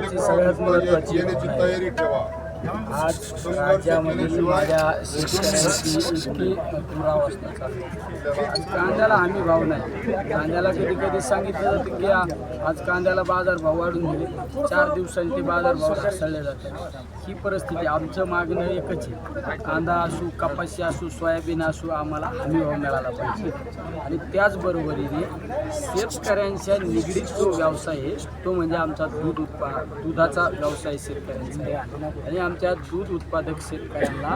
ची सगळ्यात महत्वाची तयारी ठेवा. आज राज्यामधील माझ्या शेतकऱ्यांची इतकी दुरावस्था चालू आज कांद्याला हमी भाव नाही. कांद्याला कधी कधी सांगितलं जातं की आज कांद्याला बाजार भाव वाढून दिले चार दिवसांनी ते बाजार भाव जातात. ही परिस्थिती आमचं मागणं एकच आहे. कांदा असू कपाशी असू सोयाबीन असू आम्हाला हमी भाव मिळाला पाहिजे. आणि त्याचबरोबरीने शेतकऱ्यांच्या निगडीत जो व्यवसाय आहे तो म्हणजे आमचा दूध उत्पादन दुधाचा व्यवसाय शेतकऱ्यांचा. आणि आमच्या दूध उत्पादक शेतकऱ्यांना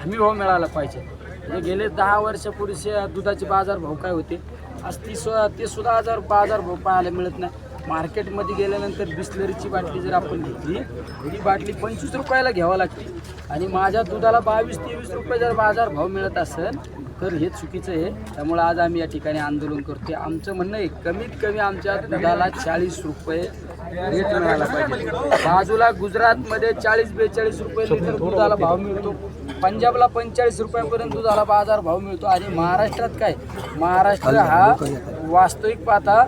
हमी भाव मिळाला पाहिजे. म्हणजे गेले दहा वर्षापूर्वी शे- दुधाचे बाजार भाव काय होते? आज ती सु ते सुद्धा हजार बाजार भाव पाहायला मिळत नाही. मार्केटमध्ये गेल्यानंतर बिस्लरीची बाटली जर आपण घेतली ती बाटली पंचवीस रुपयाला घ्यावं लागते. आणि माझ्या दुधाला बावीस तेवीस रुपये जर बाजार भाव मिळत असेल तर हे चुकीचं आहे. त्यामुळे आज आम्ही या ठिकाणी आंदोलन करतोय. आमचं म्हणणं आहे कमीत कमी आमच्या दुधाला चाळीस रुपये रेट मिळाला पाहिजे. बाजूला गुजरातमध्ये चाळीस बेचाळीस रुपये लिटर दुधाला भाव मिळतो. पंजाबला पंचेचाळीस रुपयापर्यंत दुधाला बाजार भाव मिळतो. आणि महाराष्ट्रात काय? महाराष्ट्र हा वास्तविक पाहता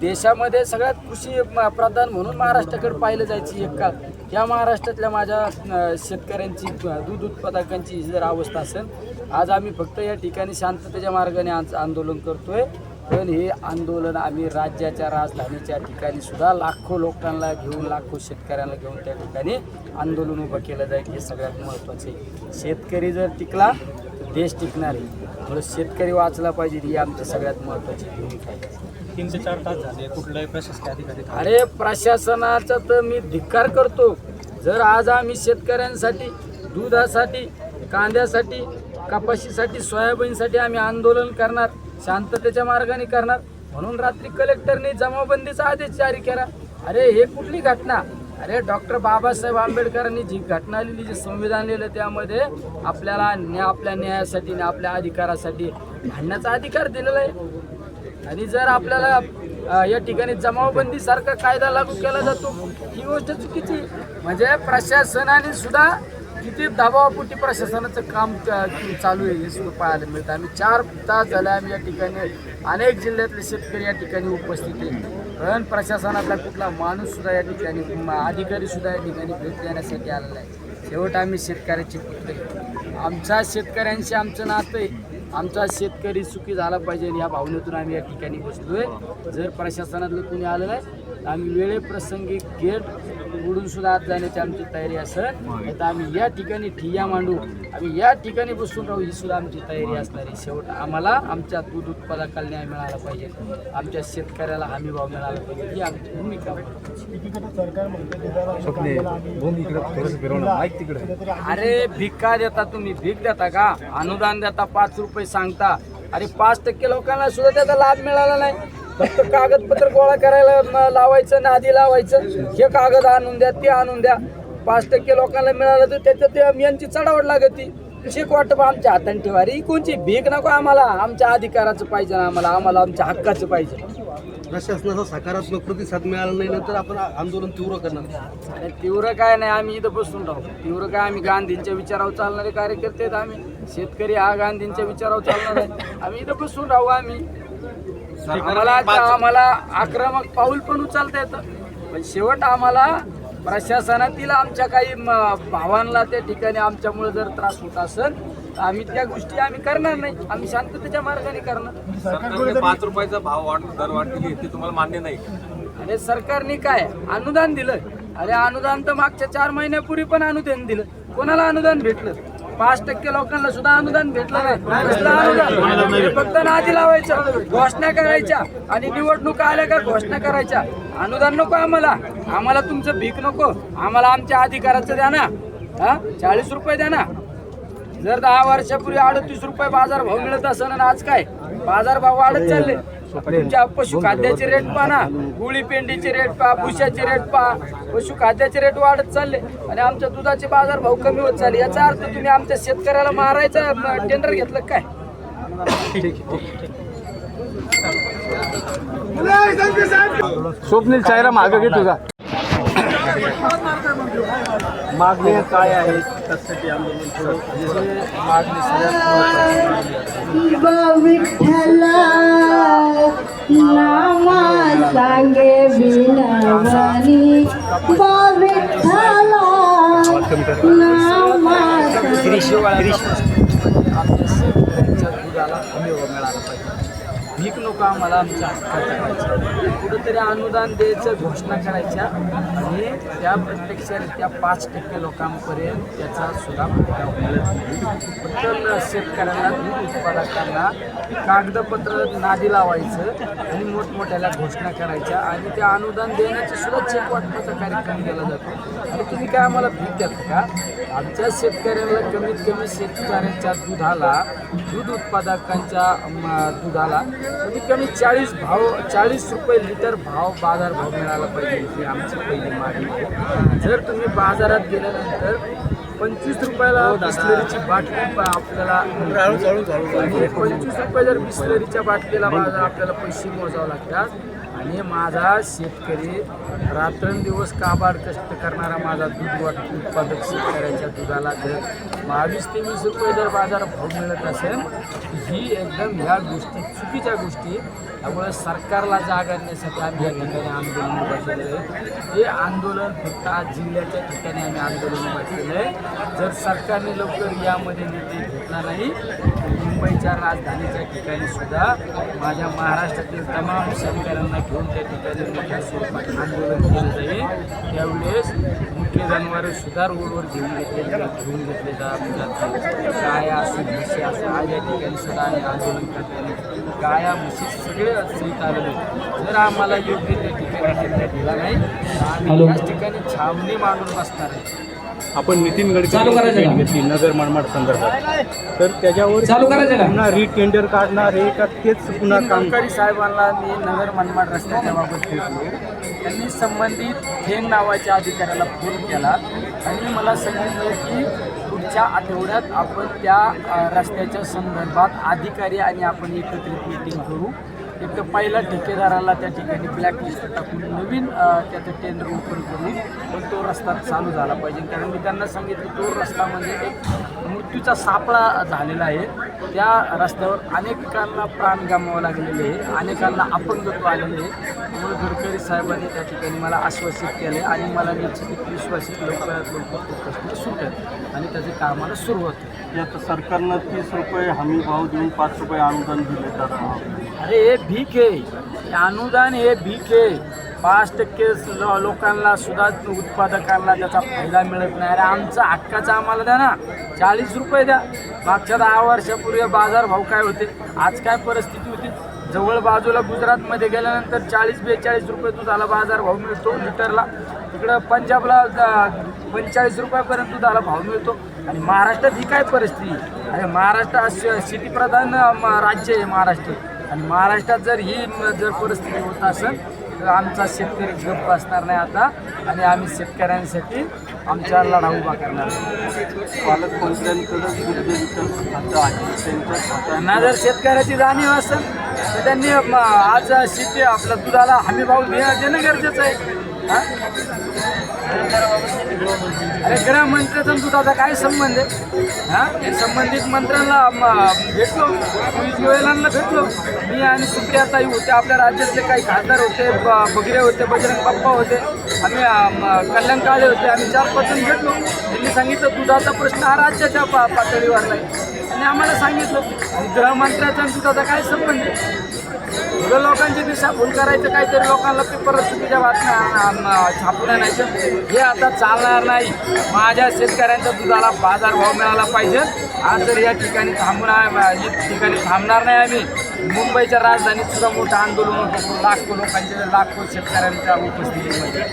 देशामध्ये सगळ्यात कृषी प्रधान म्हणून महाराष्ट्राकडे पाहिलं जायची एक काळ. या महाराष्ट्रातल्या माझ्या शेतकऱ्यांची दूध उत्पादकांची जर अवस्था असेल आज आम्ही फक्त या ठिकाणी शांततेच्या मार्गाने आंदोलन करतोय. पण हे आंदोलन आम्ही राज्याच्या राजधानीच्या ठिकाणी सुद्धा लाखो लोकांना घेऊन लाखो शेतकऱ्यांना घेऊन त्या ठिकाणी आंदोलन उभं केलं जाईल. हे सगळ्यात महत्त्वाचं आहे. शेतकरी जर टिकला तर देश टिकणार आहे. म्हणून शेतकरी वाचला पाहिजे ही आमची सगळ्यात महत्त्वाची भूमिका आहे. तीन ते चार तास झाले कुठलाही प्रशासकीय अधिकारी अरे प्रशासनाचा तर मी धिक्कार करतो. जर आज आम्ही शेतकऱ्यांसाठी दुधासाठी कांद्यासाठी कपाशीसाठी सोयाबीनसाठी आम्ही आंदोलन करणार शांततेच्या मार्गाने करणार. म्हणून रात्री कलेक्टरने जमावबंदीचा आदेश जारी केला. अरे हे कुठली घटना? अरे डॉक्टर बाबासाहेब आंबेडकरांनी जी घटना लिहिली जे संविधान लिहिलं त्यामध्ये आपल्याला न्या आपल्या न्यायासाठी आणि आपल्या अधिकारासाठी भांडण्याचा अधिकार दिलेला आहे. आणि जर आपल्याला या ठिकाणी जमावबंदी सारखा कायदा लागू केला जातो ही गोष्ट चुकीची म्हणजे प्रशासनाने सुद्धा किती दबावापोटी प्रशासनाचं काम चालू आहे हे सुद्धा पाहायला मिळतं. आम्ही चार तास झाले आम्ही या ठिकाणी अनेक जिल्ह्यातले शेतकरी या ठिकाणी उपस्थित आहे पण प्रशासनातला कुठला माणूससुद्धा या ठिकाणी अधिकारीसुद्धा या ठिकाणी भेट देण्यासाठी आलेला आहे. शेवट आम्ही शेतकऱ्याचे पुत्र आमच्या शेतकऱ्यांशी आमचं नातं आहे. आमचा शेतकरी सुखी झाला पाहिजे या भावनेतून आम्ही या ठिकाणी बसलो आहे जर प्रशासनातलं कोणी आलेलं आहे आम्ही वेळेप्रसंगी गेट उडून सुद्धा आत जाण्याची आमची तयारी नाही तर आम्ही या ठिकाणी ठिय्या मांडू. आम्ही या ठिकाणी बसून राहू ही सुद्धा आमची तयारी असणार आहे. शेवट आम्हाला आमच्या दूध उत्पादकाला न्याय मिळाला पाहिजे. आमच्या शेतकऱ्याला हमी भाव मिळाला पाहिजे. ही आमची भूमिका अरे भिका देता तुम्ही. भीक देता का? अनुदान देता पाच रुपये सांगता. अरे पाच टक्के लोकांना सुद्धा त्याचा लाभ मिळाला नाही. फक्त कागदपत्र गोळा करायला लावायचं नादी लावायचं हे कागद आणून द्या ते आणून द्या. पाच टक्के लोकांना मिळालं तर त्याच्यात ते यांची चढावड लागती शिक वाटतं बा आमच्या हाताने ठेवा अरे ही कोणची भीक नको आम्हाला. आमच्या अधिकाराचं पाहिजे ना आम्हाला. आम्हाला आमच्या हक्काचं पाहिजे. प्रशासनाचा सकारात्मक प्रतिसाद मिळाला नाही नंतर आपण आंदोलन तीव्र करणार. तीव्र काय नाही. आम्ही इथं बसून राहू. तीव्र काय आम्ही गांधींच्या विचारावर चालणारे कार्यकर्ते आहेत आम्ही. शेतकरी हा गांधींच्या विचारावर चालणार आहे आम्ही इथं बसून राहू आम्ही. आम्हाला आम्हाला आक्रमक पाऊल पण उचलता येतं. पण शेवट आम्हाला प्रशासनातील आमच्या काही भावांना त्या ठिकाणी आमच्यामुळे जर त्रास होत असेल तर आम्ही त्या गोष्टी आम्ही करणार नाही. आम्ही शांततेच्या मार्गाने करणार. सरकारने पाच रुपयाचा भाव वाढ दर वाढ केली ते तुम्हाला मान्य नाही. अरे सरकारने काय? अनुदान दिलं. अरे अनुदान तर मागच्या चार महिन्यापूर्वी पण अनुदान दिलं. कोणाला अनुदान भेटलं? पाच टक्के लोकांना सुद्धा अनुदान भेटलं नाही. कसलं अनुदान? हे फक्त नादी लावायचं घोषणा करायच्या आणि निवडणुका आल्या का घोषणा करायच्या. अनुदान नको आम्हाला. आम्हाला तुमचं भीक नको. आम्हाला आमच्या अधिकाराचं द्या ना. हा? चाळीस रुपये द्या ना. जर दहा वर्षापूर्वी अडतीस रुपये बाजार भाव मिळत असं आज काय? बाजार भाव वाढत चालले. तुमच्या पशुखाद्याचे रेट पहा ना. गुळी पेंडीचे रेट पहा भुशाचे रेट पहा. पशुखाद्याचे रेट वाढत चालले. आणि आमच्या दुधाचे बाजार भाव कमी होत चालले. याचा अर्थ तुम्ही आमच्या शेतकऱ्याला मारायचं टेंडर घेतलं काय? स्वप्नील चायरा मागे घे तुझा मागणी काय आहे त्यासाठी आंदोलन करू. मागणी सगळ्यात विठ्ठला सांगे अधिक लोक आम्हाला आमच्या कुठंतरी अनुदान द्यायचं घोषणा करायच्या आणि त्या प्रत्यक्षरित्या पाच टक्के लोकांपर्यंत त्याचा सुद्धा प्रभाव फक्त शेतकऱ्यांना दूध उत्पादकांना कागदपत्र नादी लावायचं आणि मोठमोठ्याला घोषणा करायच्या आणि त्या अनुदान देण्याचं सुद्धा चेक वाटपाचा कार्यक्रम केला जातो. आणि तुम्ही काय आम्हाला भीक देता का? आमच्या शेतकऱ्यांना कमीत कमी शेतकऱ्यांच्या दुधाला दूध उत्पादकांच्या दुधाला कमीत कमी चाळीस भाव चाळीस रुपये लिटर भाव बाजार भाव मिळाला पाहिजे ही आमची पहिली मागणी जर तुम्ही बाजारात गेल्यानंतर पंचवीस रुपयाला बिस्लरीची बाटली आपल्याला पंचवीस रुपये जर बिस्लरीच्या बाटलीला बाजार आपल्याला पैसे मोजावे लागतात आणि माझा शेतकरी रात्रंदिवस काबाड कष्ट करणारा माझा दूध वाट उत्पादक शेतकऱ्यांच्या दुधाला जर बावीस ते वीस रुपये जर बाजार भाव मिळत असेल ही एकदम ह्या गोष्टी चुकीच्या गोष्टी त्यामुळे सरकारला जाग आणण्यासाठी आम्ही या ठिकाणी आंदोलन उभा केलेलं आहे हे आंदोलन फक्त आज जिल्ह्याच्या ठिकाणी आम्ही आंदोलन उभा केलं आहे जर सरकारने लवकर यामध्ये निर्णय घेतला नाही तर मुंबईच्या राजधानीच्या ठिकाणी सुद्धा माझ्या महाराष्ट्रातील तमाम शेतकऱ्यांना घेऊन त्या ठिकाणी मोठ्या स्वरूपात आंदोलन केलं जाईल. त्यावेळेस मुख्य जनावरे सुद्धा रोडवर घेऊन घेतले घेऊन घेतले जातात. गाय असो म्हशी असो आज या ठिकाणी सुद्धा आम्ही आंदोलन करताना गाया म्हशी सगळे सहित आलेले. जर आम्हाला योग्य त्या ठिकाणी निर्णय दिला नाही आम्ही याच ठिकाणी छावणी मांडून बसणार आहे. आपण नितीन गडकरी चालू करायचं का? घेतली नगर मनमाड संदर्भात तर त्याच्यावर चालू करायचं का? पुन्हा रीटेंडर काढणार हे का तेच पुन्हा काम गडकरी साहेबांना मी नगर मनमाड रस्त्याच्या बाबत भेटलो त्यांनी संबंधित थेंग नावाच्या अधिकाऱ्याला फोन केला आणि मला सांगितलं की पुढच्या आठवड्यात आपण त्या रस्त्याच्या संदर्भात अधिकारी आणि आपण एकत्रित मीटिंग करू एक तर पहिला ठेकेदाराला त्या ठिकाणी ब्लॅकलिस्ट टाकून नवीन त्याचं टेंडर ओपन करून पण तो रस्ता चालू झाला पाहिजे. कारण मी त्यांना सांगितलं तो रस्ता म्हणजे एक मृत्यूचा सापळा झालेला आहे. त्या रस्त्यावर अनेकांना प्राण गमावं लागलेले आहे. अनेकांना अपंगत्व आलेले आहे. त्यामुळे गडकरी साहेबांनी त्या ठिकाणी मला आश्वासित केले आणि मला निश्चित विश्वासित लवकरात लवकर सुटेल आणि त्याचे कामाला सुरुवात होईल. यात सरकारनं तीस रुपये हमी भाव देऊन पाच रुपये अनुदान दिले तर अरे हे भीक आहे. हे अनुदान हे भीक आहे. पाच टक्के लोकांना सुद्धा उत्पादकांना त्याचा फायदा मिळत नाही. अरे आमचा हक्काचा आम्हाला द्या ना. चाळीस रुपये द्या. मागच्या दहा वर्षापूर्वी बाजार भाव काय होते? आज काय परिस्थिती होती? जवळ बाजूला गुजरातमध्ये गेल्यानंतर चाळीस बेचाळीस रुपये दुधाला बाजार भाव मिळतो लिटरला. तिकडं पंजाबला पंचेचाळीस रुपयापर्यंत दुधाला भाव मिळतो. आणि महाराष्ट्रात ही काय परिस्थिती? अरे महाराष्ट्र शेतीप्रधान राज्य आहे महाराष्ट्र. आणि महाराष्ट्रात जर ही जर परिस्थिती होत असेल तर आमचा शेतकरी गप्प असणार नाही आता. आणि आम्ही शेतकऱ्यांसाठी आमचा लढा उभा करणार त्यांना जर शेतकऱ्याची जाणीव असेल तर त्यांनी आज शेती आपल्या दुधाला हमी भाव देणं गरजेचं आहे? अरे गृहमंत्र्याचा आणि दुधाचा काय संबंध आहे? हा? संबंधित मंत्र्यांना भेटलो. गोयलांना भेटलो. मी आणि सुप्रियाताई होते आपल्या राज्यातले काही खासदार होते ब- बगरे होते बजरंग बाप्पा होते. आम्ही कल्याण काळे होते. आम्ही चार पाच भेटलो. त्यांनी सांगितलं दुधाचा प्रश्न हा राज्याच्या पा पातळीवर नाही आणि आम्हाला सांगितलं आणि गृहमंत्र्याचा दुधाचा काय संबंध आहे? एवढं लोकांची दिशाभूल करायचं काहीतरी लोकांना ते परत चुकीच्या बातम्या छापून आणायचं हे आता चालणार नाही. माझ्या शेतकऱ्यांच्या दुधाला बाजार भाव मिळाला पाहिजे. आज जर या ठिकाणी थांबून या ठिकाणी थांबणार नाही आम्ही मुंबईच्या राजधानीत सुद्धा मोठं आंदोलन होतं. लाखो लोकांच्या लाखो शेतकऱ्यांच्या उपस्थितीमध्ये.